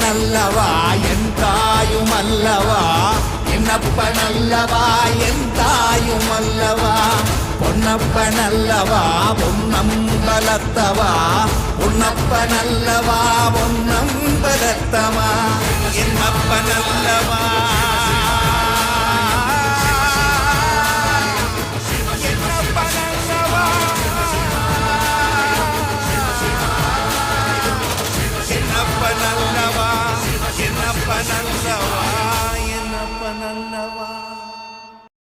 நல்லவா? என் தாயும் அல்லவா? என்னப்ப நல்லவா என் தாயும் அல்லவா? பொன்னப்ப நல்லவா பொன்னம்பலத்தவா பொன்னப்ப நல்லவா பொன்னம்பலத்தவா என்னப்ப நல்லவா